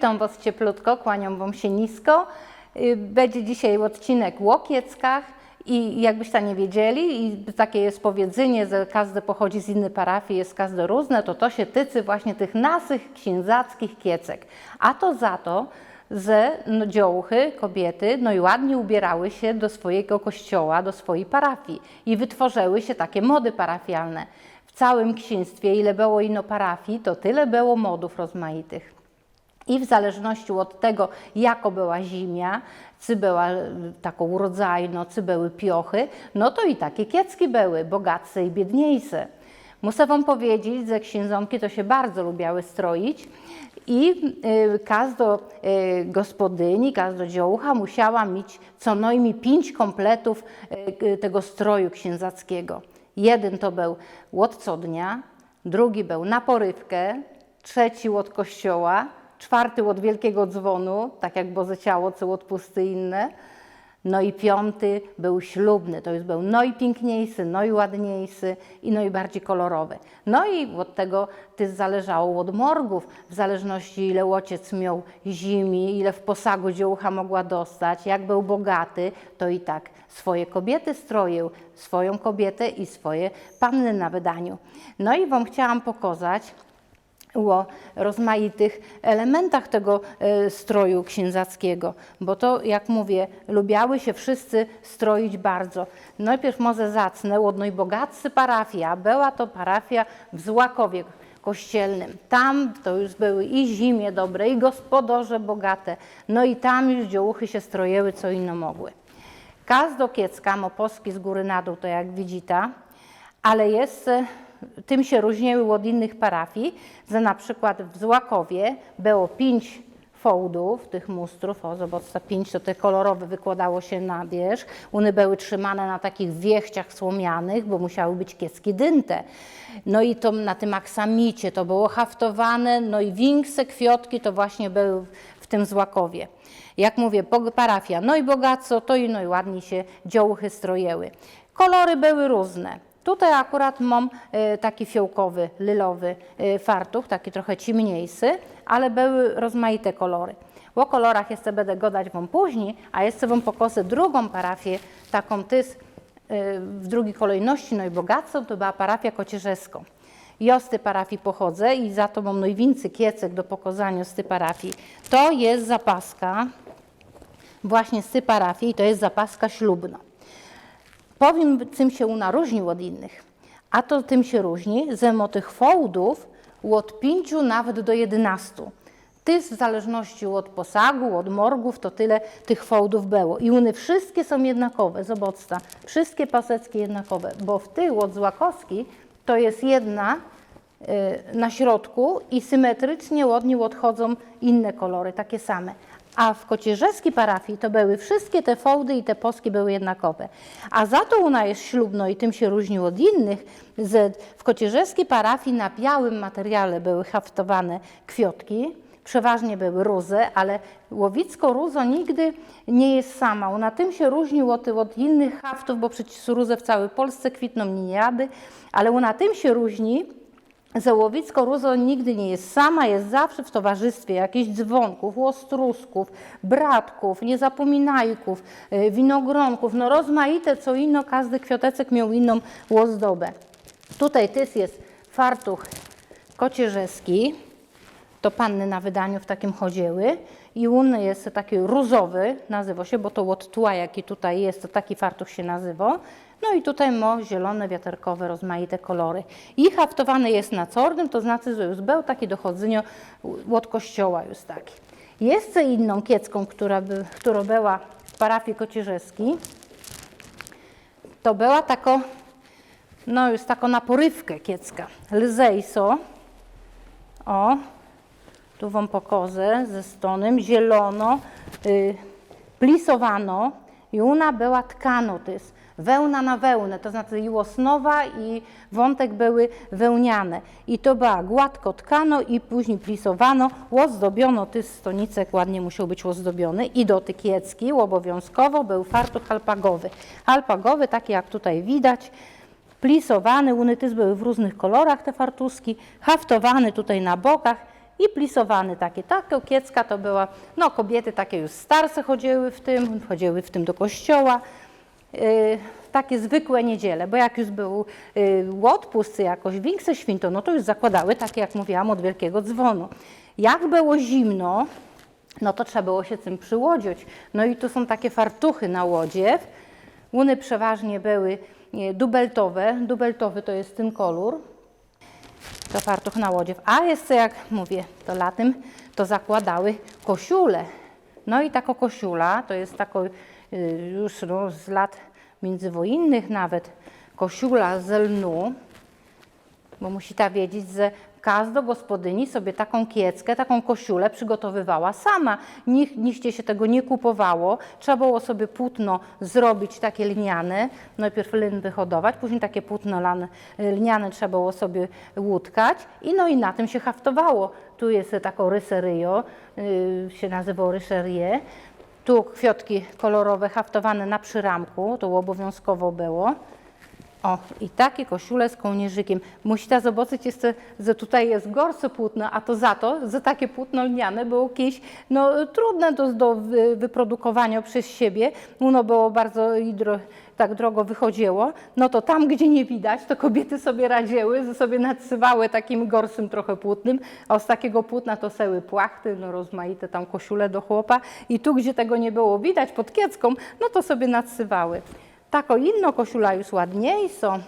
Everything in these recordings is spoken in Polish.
Witam Was cieplutko, kłaniam Wam się nisko. Y, Będzie dzisiaj odcinek Łokieckach i jakbyście nie wiedzieli, i takie jest powiedzenie, że każdy pochodzi z innej parafii, jest każdy różne, to to się tyczy właśnie tych naszych księdzackich kiecek. A to za to, że no, dziołchy, kobiety, no i ładnie ubierały się do swojego kościoła, do swojej parafii i wytworzyły się takie mody parafialne. W całym księstwie, ile było ino parafii, to tyle było modów rozmaitych. I w zależności od tego, jaka była zimia, czy była e, taką urodzajno, czy były piochy, no to i takie kiecki były, bogatsze i biedniejsze. Muszę Wam powiedzieć, że księżonki to się bardzo lubiały stroić i y, każda y, gospodyni, każda dziołcha musiała mieć co najmniej pięć kompletów y, tego stroju księdzackiego. Jeden to był łot co dnia, drugi był na porywkę, trzeci łot kościoła, czwarty łot wielkiego dzwonu, tak jak Boże Ciało, co łot pusty inne. No i piąty był ślubny, to już był najpiękniejszy, najładniejszy i najbardziej kolorowy. No i od tego też zależało od morgów, w zależności ile łodziec miał zimi, ile w posagu dziołcha mogła dostać, jak był bogaty, to i tak swoje kobiety stroił, swoją kobietę i swoje panny na wydaniu. No i Wam chciałam pokazać, o rozmaitych elementach tego e, stroju księdzackiego, bo to, jak mówię, lubiały się wszyscy stroić bardzo. Najpierw może zacnę od najbogatszy parafia, była to parafia w Złakowie kościelnym. Tam to już były i zimie dobre, i gospodarze bogate, no i tam już dziołuchy się stroiły, co inno mogły. Każda kiecka ma poski z góry na dół, to jak widzicie, ale jest tym się różniły od innych parafii, że na przykład w Złakowie było pięć fołdów, tych mustrów, o zobaczcie, pięć to te kolorowe wykładało się na wierzch. One były trzymane na takich wiechciach słomianych, bo musiały być kiecki dynte. No i to na tym aksamicie to było haftowane, no i większe kwiotki to właśnie były w tym Złakowie. Jak mówię, parafia, no i bogaco, to i no i ładnie się dziołchy strojęły. Kolory były różne. Tutaj akurat mam e, taki fiołkowy, lilowy e, fartuch, taki trochę ciemniejszy, ale były rozmaite kolory. O kolorach jeszcze będę gadać Wam później, a jeszcze Wam pokażę drugą parafię, taką tys e, w drugiej kolejności, no i bogacą, to była parafia kocierzewska. Ja z tej parafii pochodzę i za to mam najwięcej kiecek do pokazania z tej parafii. To jest zapaska właśnie z tej parafii i to jest zapaska ślubna. Powiem, czym się ona różni od innych. A to tym się różni, że ma tych fołdów od 5 nawet do 11. Ty w zależności od posagu, od morgów, to tyle tych fołdów było. I one wszystkie są jednakowe, zobaczcie, wszystkie paseckie jednakowe, bo w tych od Złakowski to jest jedna y, na środku i symetrycznie od niej odchodzą inne kolory, takie same. A w kocierzewskiej parafii to były wszystkie te fołdy i te poski były jednakowe. A za to ona jest ślubno i tym się różni od innych, w kocierzewskiej parafii na białym materiale były haftowane kwiotki, przeważnie były rózy, ale łowicko-rózo nigdy nie jest sama. Ona tym się różni od, od innych haftów, bo przecież róże w całej Polsce kwitną niniady, ale ona tym się różni, Załowisko Ruzo nigdy nie jest sama, jest zawsze w towarzystwie jakichś dzwonków, łostrusków, bratków, niezapominajków, y, winogronków, no rozmaite co inno, każdy kwiotecek miał inną łozdobę. Tutaj tys jest fartuch kocierzewski, to panny na wydaniu w takim chodziły i on jest taki różowy, nazywa się, bo to od tła, jaki tutaj jest, to taki fartuch się nazywa. No i tutaj ma zielone, wiaterkowe, rozmaite kolory. I haftowany jest na czarnym, to znaczy, że już był taki dochodzenie od kościoła już taki. Jeszcze inną kiecką, która, by, która była w parafii kocierzewskiej, to była tako, no już taką na porywkę kiecka, lzejso, o, tu Wam pokażę ze stonem, zielono, y, plisowano i ona była tkano, to jest wełna na wełnę, to znaczy i osnowa i wątek były wełniane. I to była gładko tkano i później plisowano, ozdobiono, ty stonicek ładnie musiał być ozdobiony i do tykiecki obowiązkowo był fartuch alpagowy. Alpagowy, taki jak tutaj widać, plisowany, unytyz były w różnych kolorach te fartuski, haftowany tutaj na bokach i plisowany taki. Tak, kiecka to była, no kobiety takie już starsze chodziły w tym, chodziły w tym do kościoła. Y, takie zwykłe niedziele, bo jak już był y, odpust, czy jakoś większe święto, no to już zakładały takie, jak mówiłam, od wielkiego dzwonu. Jak było zimno, no to trzeba było się tym przyłodzić. No i tu są takie fartuchy na łodziew. Łuny przeważnie były e, dubeltowe. Dubeltowy to jest ten kolor. To fartuch na łodziew. A jeszcze jak mówię, to latem to zakładały kosiule. No i taka kosiula, to jest tako y, już no, z lat międzywojennych nawet, kosiula z lnu, bo musi ta wiedzieć, że każda gospodyni sobie taką kieckę, taką kosiulę przygotowywała sama. Nikt, nigdzie się tego nie kupowało. Trzeba było sobie płótno zrobić takie lniane, najpierw lin wyhodować, później takie płótno lane, lniane trzeba było sobie łutkać i no i na tym się haftowało. Tu jest taką ryseryjo, yy, się nazywało ryserie. Tu kwiatki kolorowe haftowane na przyramku, to obowiązkowo było. O, i takie koszule z kołnierzykiem. Musicie zobaczyć jeszcze, że tutaj jest gorsze płótno, a to za to, że takie płótno lniane było jakieś no, trudne do, do wy- wyprodukowania przez siebie. Ono było bardzo i dro, tak drogo wychodziło. No to tam, gdzie nie widać, to kobiety sobie radziły, że sobie nadsywały takim gorszym trochę płótnem, a z takiego płótna to seły płachty, no rozmaite tam koszule do chłopa. I tu, gdzie tego nie było widać pod kiecką, no to sobie nadsywały. Tako inno koszula już ładniejsza.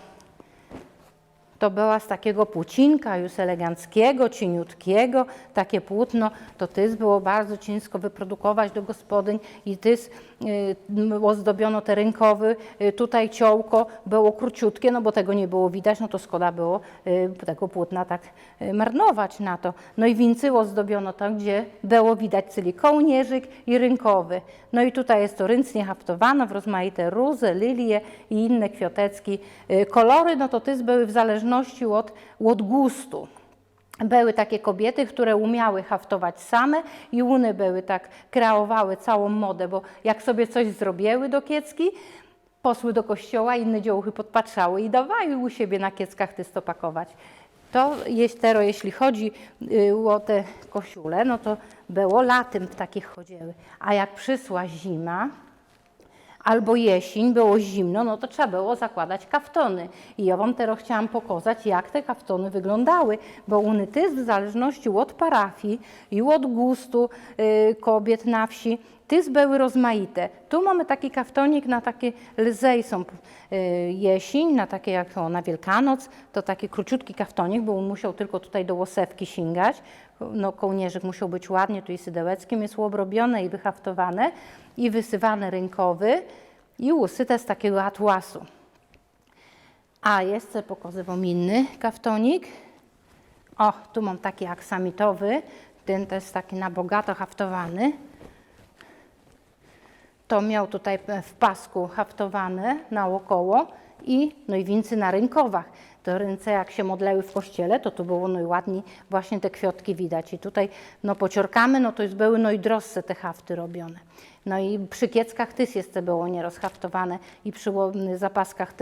To była z takiego płócinka już eleganckiego, cieniutkiego, takie płótno, to tys było bardzo ciężko wyprodukować do gospodyń i y, ozdobiono te rękowy, y, tutaj ciołko było króciutkie, no bo tego nie było widać, no to szkoda było y, tego płótna tak y, marnować na to. No i wincy ozdobiono tam, gdzie było widać, czyli kołnierzyk i rynkowy. No i tutaj jest to ręcznie haftowane w rozmaite róże, lilie i inne kwiateczki. Y, Kolory, no to tys były w zależności od, od gustu. Były takie kobiety, które umiały haftować same i one były tak, kreowały całą modę, bo jak sobie coś zrobiły do kiecki, posły do kościoła, inne dziołchy podpatrzały i dawały u siebie na kieckach tysto pakować. To jest teraz, jeśli chodzi y, o te koszule, no to było latem w takich chodziły. A jak przysła zima, albo jesień, było zimno, no to trzeba było zakładać kaftony. I ja Wam teraz chciałam pokazać, jak te kaftony wyglądały, bo też w zależności od parafii i od gustu y, kobiet na wsi, też były rozmaite. Tu mamy taki kaftonik na takie lzej są y, jesień, na takie jak o, na Wielkanoc, to taki króciutki kaftonik, bo on musiał tylko tutaj do łosewki sięgać. No, kołnierzyk musiał być ładnie, tu i sydełeckiem jest obrobione i wyhaftowane i wysywane rękowy i usyte z takiego atłasu. A jeszcze pokazywał inny kaftonik. O, tu mam taki aksamitowy, ten też taki na bogato haftowany. To miał tutaj w pasku haftowane naokoło i no i wincy na rynkowach. To ręce jak się modleły w kościele, to tu było no i ładnie właśnie te kwiatki widać. I tutaj no pociorkamy, no to już były no i droższe te hafty robione. No i przy kieckach tys jeszcze było nierozhaftowane i przy zapaskach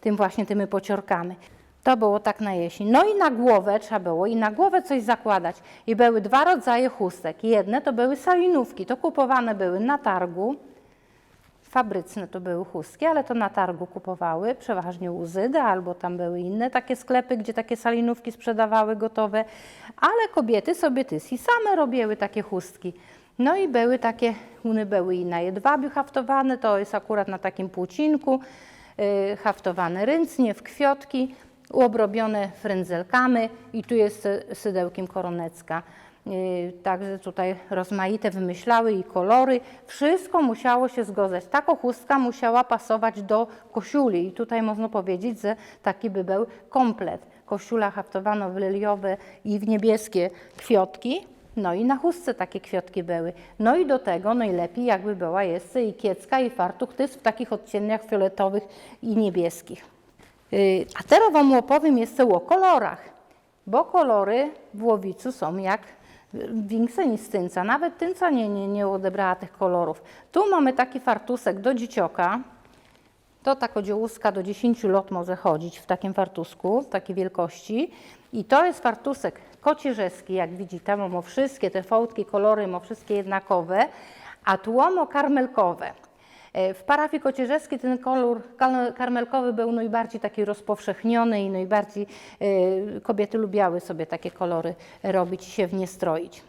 tym właśnie tymi pociorkami. To było tak na jesień. No i na głowę trzeba było i na głowę coś zakładać. I były dwa rodzaje chustek. Jedne to były salinówki, to kupowane były na targu. Fabryczne to były chustki, ale to na targu kupowały, przeważnie u Zyda, albo tam były inne takie sklepy, gdzie takie salinówki sprzedawały gotowe, ale kobiety sobie tysi same robiły takie chustki. No i były takie, one były i na jedwabiu haftowane, to jest akurat na takim płócinku, yy, haftowane ręcznie w kwiotki, obrobione frędzelkami i tu jest sy- sydełkiem koronecka. Yy, Także tutaj rozmaite wymyślały i kolory. Wszystko musiało się zgodzać. Taka chustka musiała pasować do koszuli i tutaj można powiedzieć, że taki by był komplet. Koszula haftowano w liliowe i w niebieskie kwiotki. No i na chustce takie kwiatki były. No i do tego najlepiej jakby była jeszcze i kiecka i fartuch, to jest w takich odcieniach fioletowych i niebieskich. Yy, A teraz Wam opowiem jeszcze o kolorach, bo kolory w łowicu są jak większe niż tynca. Nawet tynca nie, nie, nie odebrała tych kolorów. Tu mamy taki fartusek do dziecioka. To taka dziołuska do 10 lot może chodzić w takim fartusku, takiej wielkości. I to jest fartusek kocierzeski, jak widzicie, mamy wszystkie te fałdki, kolory, ma wszystkie jednakowe, a tłomo karmelkowe. E, W parafii kocierzeskiej ten kolor karmelkowy był najbardziej taki rozpowszechniony i najbardziej e, kobiety lubiały sobie takie kolory robić i się w nie stroić.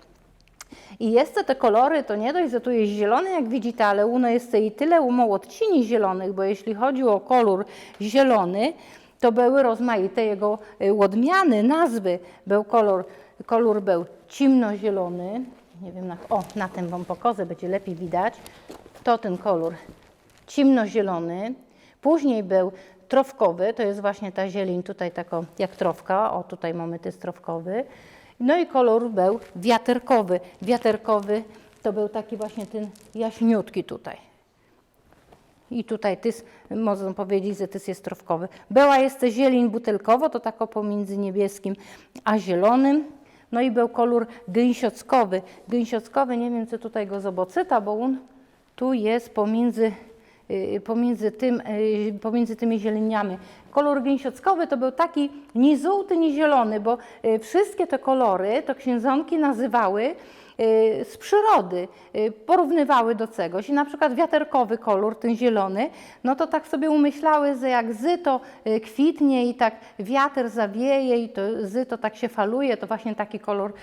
I jeszcze te kolory, to nie dość, że tu jest zielony, jak widzicie, ale uno jest i tyle mało odcieni zielonych, bo jeśli chodzi o kolor zielony, to były rozmaite jego y, odmiany, nazwy. Był kolor, kolor był ciemnozielony, nie wiem, na, o, na tym wam pokażę, będzie lepiej widać. To ten kolor ciemnozielony. Później był trofkowy, to jest właśnie ta zieleń tutaj taka jak trofka, o tutaj mamy ten trofkowy. No i kolor był wiaterkowy. Wiaterkowy to był taki właśnie ten jaśniutki tutaj. I tutaj tys, można powiedzieć, że tys jest trofkowy. Była jeszcze zieleń butelkowo, to tako pomiędzy niebieskim a zielonym. No i był kolor gęsiockowy. Gęsiockowy, nie wiem, czy tutaj go zobaczyta, bo on tu jest pomiędzy, y, pomiędzy, tym, y, pomiędzy tymi zieleniami. Kolor gęsiockowy to był taki ni żółty, ni zielony, bo y, wszystkie te kolory to księżonki nazywały z przyrody, porównywały do czegoś. I na przykład wiaterkowy kolor, ten zielony, no to tak sobie umyślały, że jak zyto y, kwitnie i tak wiatr zawieje i to zyto tak się faluje, to właśnie taki kolor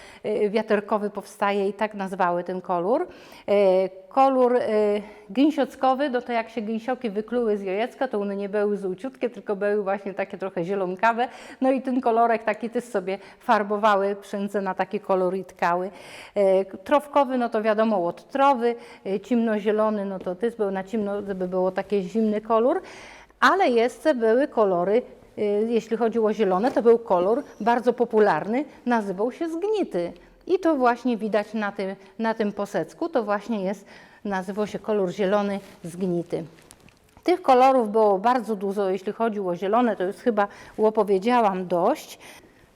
wiaterkowy powstaje i tak nazwały ten kolor. Y, Kolor y, gęsiockowy, no to jak się gęsioki wykluły z jajecka, to one nie były żółciutkie, tylko były właśnie takie trochę zielonkawe. No i ten kolorek taki też sobie farbowały przędze na taki kolor i tkały. E, Trowkowy, no to wiadomo, od trowy, e, ciemnozielony, no to też był na ciemno, żeby było taki zimny kolor, ale jeszcze były kolory, jeśli chodziło o zielone, to był kolor bardzo popularny, nazywał się zgnity. I to właśnie widać na tym, na tym posecku, to właśnie jest, nazywał się kolor zielony zgnity. Tych kolorów było bardzo dużo, jeśli chodziło o zielone, to już chyba opowiedziałam dość.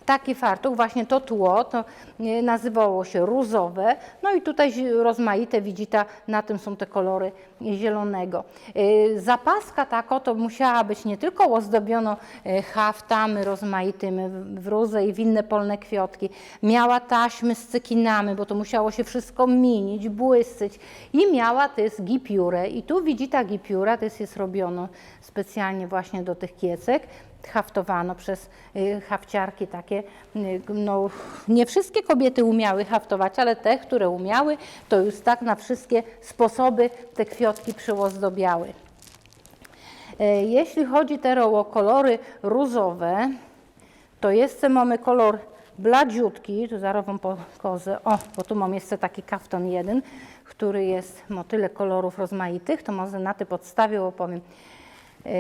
Taki fartuch, właśnie to tło, to e, nazywało się różowe. No i tutaj rozmaite, widzicie, na tym są te kolory zielonego. E, Zapaska tako to musiała być nie tylko ozdobiono e, haftami rozmaitymi w- róże i w inne polne kwiatki. Miała taśmy z cykinami, bo to musiało się wszystko mienić, błyscyć. I miała też gipiurę. I tu widzicie gipiura, też jest robiono specjalnie właśnie do tych kiecek haftowano przez y, hafciarki takie. y, No, nie wszystkie kobiety umiały haftować, ale te, które umiały, to już tak na wszystkie sposoby te kwiatki przyozdobiały. E, Jeśli chodzi teraz o kolory różowe, to jeszcze mamy kolor bladziutki, tu zaraz wam pokażę, o, bo tu mam jeszcze taki kaftan jeden, który jest, ma tyle kolorów rozmaitych, to może na tej podstawie opowiem, e,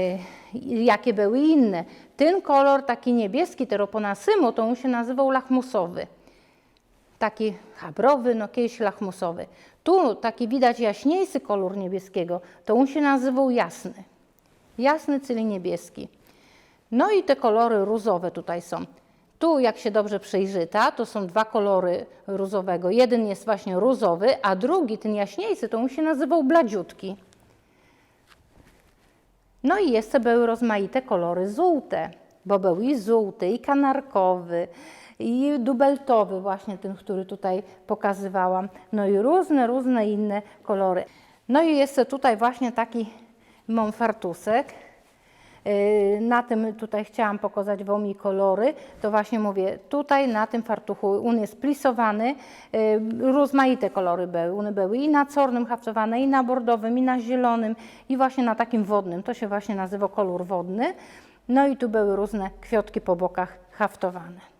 jakie były inne. Ten kolor taki niebieski, teroponasymu, to on się nazywał lachmusowy. Taki chabrowy, no kiedyś lachmusowy. Tu taki widać jaśniejszy kolor niebieskiego, to on się nazywał jasny. Jasny, czyli niebieski. No i te kolory różowe tutaj są. Tu, jak się dobrze przyjrzyta, to są dwa kolory różowego. Jeden jest właśnie różowy, a drugi, ten jaśniejszy, to on się nazywał bladziutki. No i jeszcze były rozmaite kolory żółte, bo był i żółty, i kanarkowy, i dubeltowy, właśnie ten, który tutaj pokazywałam. No i różne, różne inne kolory. No i jeszcze tutaj właśnie taki mam fartusek. Yy, Na tym tutaj chciałam pokazać Wam i kolory. To właśnie mówię, tutaj na tym fartuchu on jest plisowany. Yy, Rozmaite kolory były. Były i na czarnym haftowane, i na bordowym, i na zielonym, i właśnie na takim wodnym. To się właśnie nazywa kolor wodny. No i tu były różne kwiatki po bokach haftowane.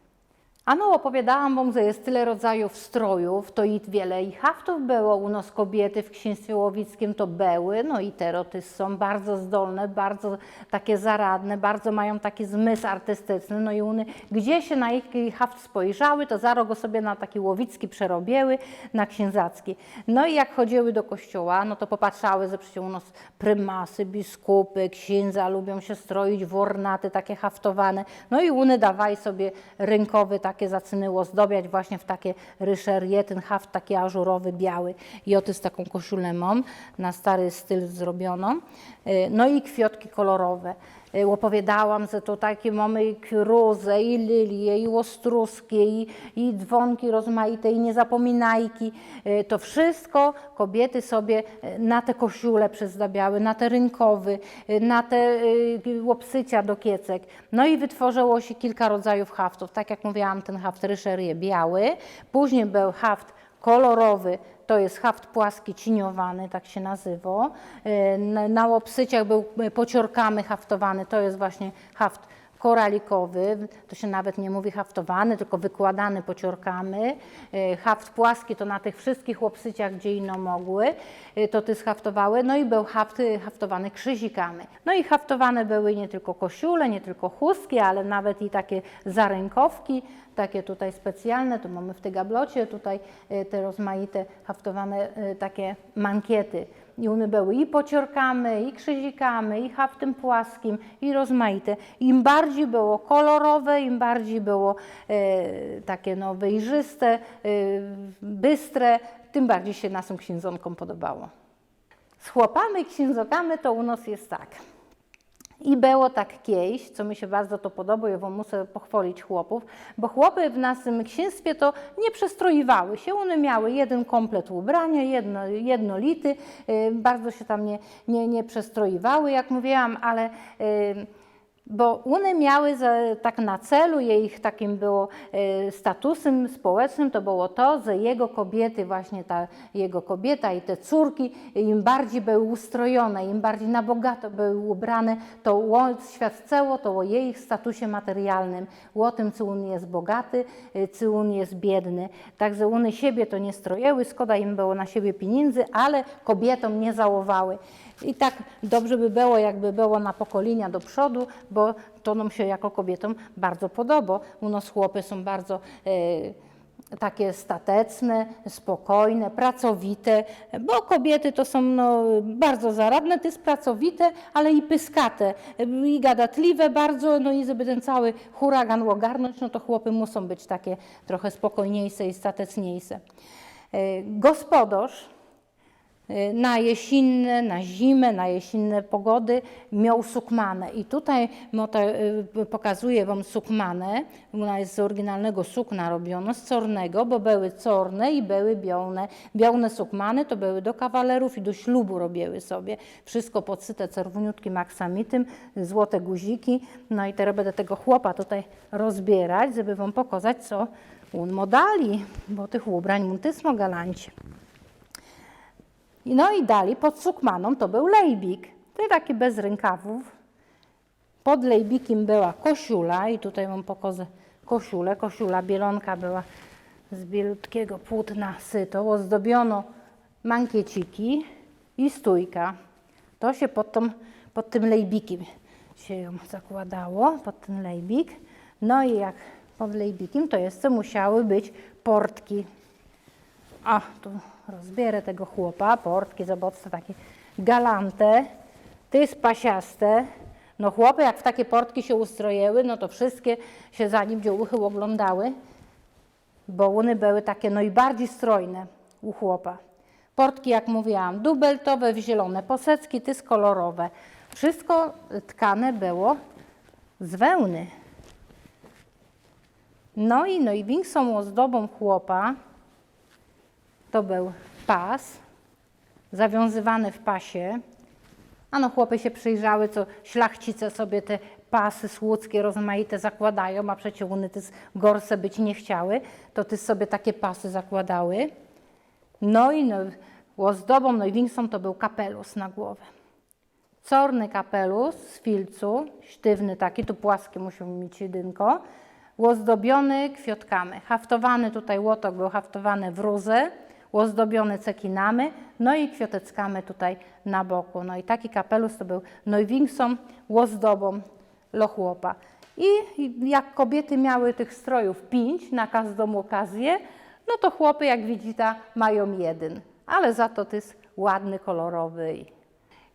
A no, opowiadałam Wam, że jest tyle rodzajów strojów, to i wiele i haftów było. U nas kobiety w księstwie łowickim, to były, no i teroty są bardzo zdolne, bardzo takie zaradne, bardzo mają taki zmysł artystyczny, no i one, gdzie się na ich haft spojrzały, to go sobie na taki łowicki przerobiły, na księzacki. No i jak chodziły do kościoła, no to popatrzały, że przecież u nas prymasy, biskupy, księdza lubią się stroić w ornaty takie haftowane, no i one dawaj sobie rynkowy takie zaczynały ozdobiać właśnie w takie ryszerie, ten haft taki ażurowy, biały. I oty z taką koszulę mam, na stary styl zrobioną. Y, No i kwiatki kolorowe. Y, Opowiadałam, że to takie mamy i i lilie, i ostruskie, i, i dzwonki rozmaite, i niezapominajki. Y, To wszystko kobiety sobie y, na te koszule przyzdabiały, na te rynkowy, na te łopsycia do kiecek. No i wytworzyło się kilka rodzajów haftów. Tak jak mówiłam, ten haft ryszerie biały, później był haft kolorowy, to jest haft płaski ciniowany, tak się nazywa. Y, Na, łopsyciach był pociorkamy haftowany, to jest właśnie haft koralikowy, to się nawet nie mówi haftowany, tylko wykładany pociorkamy. Y, Haft płaski to na tych wszystkich łopsyciach, gdzie ino mogły, y, to ty schaftowały. No i był haft y, haftowany krzyzikamy. No i haftowane były nie tylko koszule, nie tylko chustki, ale nawet i takie zarękowki, takie tutaj specjalne, tu mamy w tej gablocie, tutaj te rozmaite haftowane takie mankiety. I one były i pociorkamy, i krzyzikamy, i haftem płaskim, i rozmaite. Im bardziej było kolorowe, im bardziej było e, takie no, wyjrzyste, e, bystre, tym bardziej się naszym księdzonkom podobało. Z chłopami księdzokami to u nas jest tak. I było tak kiedyś, co mi się bardzo to podoba, ja muszę pochwalić chłopów, bo chłopy w naszym księstwie to nie przestroiwały się, one miały jeden komplet ubrania, jedno, jednolity, y, bardzo się tam nie, nie, nie przestroiwały, jak mówiłam, ale y, bo one miały za, tak na celu, ich takim było e, statusem społecznym, to było to, że jego kobiety, właśnie ta jego kobieta i te córki, im bardziej były ustrojone, im bardziej na bogato były ubrane, to ło- świadczyło to o jej statusie materialnym, o tym, czy on jest bogaty, e, czy on jest biedny. Także one siebie to nie strojęły, szkoda im było na siebie pieniędzy, ale kobietom nie załowały. I tak dobrze by było, jakby było na pokolenia do przodu, bo to nam się jako kobietom bardzo podoba. U nas chłopy są bardzo e, takie stateczne, spokojne, pracowite, bo kobiety to są no, bardzo zaradne, to jest pracowite, ale i pyskate, i gadatliwe bardzo, no i żeby ten cały huragan ogarnąć, no to chłopy muszą być takie trochę spokojniejsze i stateczniejsze. E, Gospodarz na jesienne, na zimę, na jesienne pogody miał sukmanę. I tutaj y, pokazuje Wam sukmanę. Ona jest z oryginalnego sukna robiona, z cornego, bo były corne i były białne. Białne sukmany to były do kawalerów i do ślubu robiły sobie. Wszystko podsyte czerwoniutkim aksamitym, złote guziki. No i teraz będę tego chłopa tutaj rozbierać, żeby Wam pokazać, co on modali, bo tych ubrań mu tysmo galancie. No i dalej pod sukmaną to był lejbik. To taki bez rękawów. Pod lejbikiem była koszula i tutaj mam pokazę koszulę. Koszula bielonka była z bielutkiego płótna syto. Ozdobiono mankieciki i stójka. To się pod, tą, pod tym lejbikiem się ją zakładało, pod ten lejbik. No i jak pod lejbikiem to jeszcze musiały być portki a, tu rozbierę tego chłopa, portki, zobaczcie, takie galante, to jest pasiaste. No chłopy jak w takie portki się ustrojęły, no to wszystkie się za nim dziołuchy oglądały, bo one były takie no i bardziej strojne u chłopa. Portki, jak mówiłam, dubeltowe, w zielone posecki, tys kolorowe. Wszystko tkane było z wełny. No i, no i większą ozdobą chłopa to był pas, zawiązywany w pasie. A no chłopy się przyjrzały, co szlachcice sobie te pasy słudzkie rozmaite zakładają, a przecież one ty gorse być nie chciały, to ty sobie takie pasy zakładały. No i no, ozdobą największą to był kapelus na głowę. Corny kapelus z filcu, sztywny taki, tu płaski musiał mieć jedynko, ozdobiony kwiatkami. Haftowany tutaj łotok był haftowany w rózę, ozdobiony cekinami, no i kwiateckami tutaj na boku. No i taki kapelus to był największą ozdobą lochłopa. I jak kobiety miały tych strojów pięć na każdą okazję, no to chłopy, jak widzicie, mają jeden. Ale za to to jest ładny, kolorowy.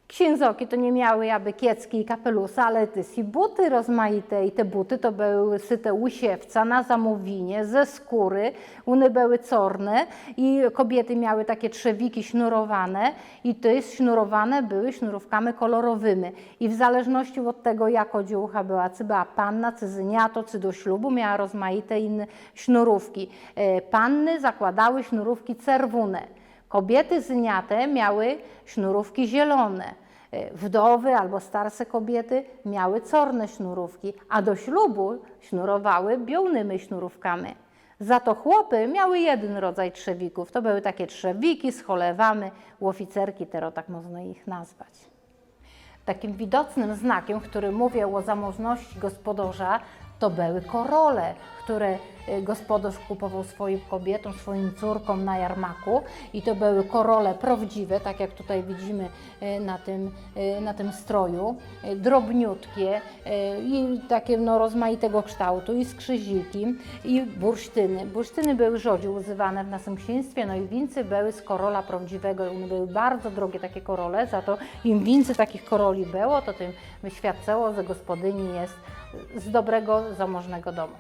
Księżoki to nie miały aby kiecki i kapelusa, ale też i buty rozmaite. I te buty to były syte łysiewca na zamówienie, ze skóry. One były corne i kobiety miały takie trzewiki sznurowane i te sznurowane były sznurówkami kolorowymi. I w zależności od tego, jako dziucha była, czy była panna, czy zyniato, czy do ślubu, miała rozmaite inne sznurówki. E, Panny zakładały sznurówki czerwone. Kobiety zyniate miały sznurówki zielone. E, Wdowy albo starsze kobiety miały czarne sznurówki, a do ślubu sznurowały białnymi sznurówkami. Za to chłopy miały jeden rodzaj trzewików. To były takie trzewiki z cholewami, łoficerki, teraz tak można ich nazwać. Takim widocznym znakiem, który mówił o zamożności gospodarza, to były korole, które y, gospodarz kupował swoim kobietom, swoim córkom na jarmaku. I to były korole prawdziwe, tak jak tutaj widzimy y, na tym, y, na tym stroju, drobniutkie i takie no, rozmaitego kształtu, i skrzyziki, i bursztyny. Bursztyny były rzadziej używane w naszym księstwie, no i wincy były z korola prawdziwego. One były bardzo drogie takie korole, za to im więcej takich koroli było, to tym świadczyło, że gospodyni jest z dobrego, zamożnego domu.